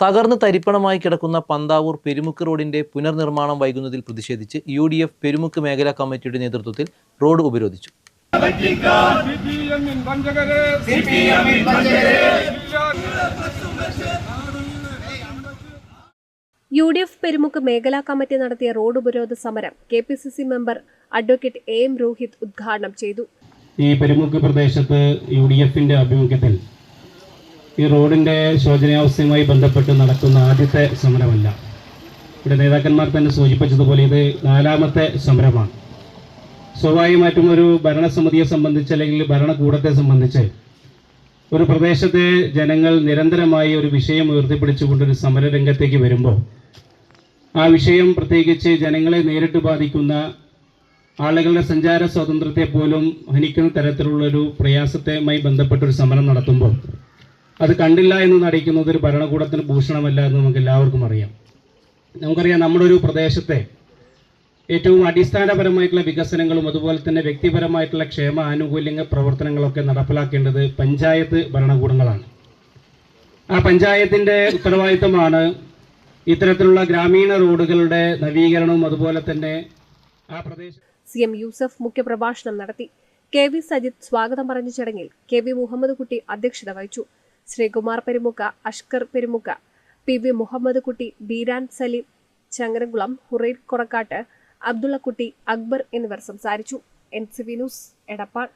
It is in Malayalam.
തകർന്ന് തരിപ്പണമായി കിടക്കുന്ന പന്താവൂർ പെരുമുക്ക് റോഡിന്റെ പുനർനിർമ്മാണം വൈകുന്നതിൽ പ്രതിഷേധിച്ച് യു ഡി എഫ് പെരുമുക്ക് മേഖലാ കമ്മിറ്റിയുടെ നേതൃത്വത്തിൽ റോഡ് ഉപരോധിച്ചു. യു ഡി എഫ് പെരുമുക്ക് മേഖലാ കമ്മിറ്റി നടത്തിയ റോഡ് ഉപരോധ സമരം K P C C member advocate A M Rohit ഉദ്ഘാടനം ചെയ്തു. ഈ പെരുമുക്ക് പ്രദേശത്ത് യു ഡി എഫിന്റെ ആഭിമുഖ്യത്തിൽ ഈ റോഡിന്റെ ശോചനീയാവസ്ഥയുമായി ബന്ധപ്പെട്ട് നടക്കുന്ന ആദ്യത്തെ സമരമല്ല. ഇവിടെ നേതാക്കന്മാർ തന്നെ സൂചിപ്പിച്ചതുപോലെ ഇത് നാലാമത്തെ സമരമാണ്. സ്വാഭാവികമായിട്ടും ഒരു ഭരണസമിതിയെ സംബന്ധിച്ച് അല്ലെങ്കിൽ ഭരണകൂടത്തെ സംബന്ധിച്ച് ഒരു പ്രദേശത്തെ ജനങ്ങൾ നിരന്തരമായി ഒരു വിഷയം ഉയർത്തിപ്പിടിച്ചുകൊണ്ടൊരു സമരരംഗത്തേക്ക് വരുമ്പോൾ ആ വിഷയം പ്രത്യേകിച്ച് ജനങ്ങളെ നേരിട്ട് ബാധിക്കുന്ന ആളുകളുടെ സഞ്ചാര സ്വാതന്ത്ര്യത്തെ പോലും ഹനിക്കുന്ന തരത്തിലുള്ളൊരു പ്രയാസത്തെയുമായി ബന്ധപ്പെട്ടൊരു സമരം നടത്തുമ്പോൾ അത് കണ്ടില്ല എന്ന് നടിക്കുന്നത് ഒരു ഭരണകൂടത്തിന് ഭൂഷണമല്ല എന്ന് നമുക്ക് എല്ലാവർക്കും അറിയാം. നമുക്കറിയാം നമ്മുടെ ഒരു പ്രദേശത്തെ ഏറ്റവും അടിസ്ഥാനപരമായിട്ടുള്ള വികസനങ്ങളും അതുപോലെ തന്നെ വ്യക്തിപരമായിട്ടുള്ള ക്ഷേമ ആനുകൂല്യങ്ങൾ പ്രവർത്തനങ്ങളൊക്കെ നടപ്പിലാക്കേണ്ടത് പഞ്ചായത്ത് ഭരണകൂടങ്ങളാണ്. ആ പഞ്ചായത്തിന്റെ ഉത്തരവാദിത്തമാണ് ഇത്തരത്തിലുള്ള ഗ്രാമീണ റോഡുകളുടെ നവീകരണവും അതുപോലെ തന്നെ ആ പ്രദേശം സി എം യൂസഫ് മുഖ്യപ്രഭാഷണം നടത്തി. കെ വി സജിത് സ്വാഗതം പറഞ്ഞ ചടങ്ങിൽ കെ വി മുഹമ്മദ് കുട്ടി അധ്യക്ഷത വഹിച്ചു. ശ്രീകുമാർ പെരുമുക്ക അഷ്കർ പെരുമുക്ക പി വി മുഹമ്മദ് കുട്ടി ബീരാൻ സലീം ചങ്ങരംകുളം ഹുറൈൻ കൊറക്കാട്ട് അബ്ദുള്ളക്കുട്ടി അക്ബർ എന്നിവർ സംസാരിച്ചു. N C V news Edappal.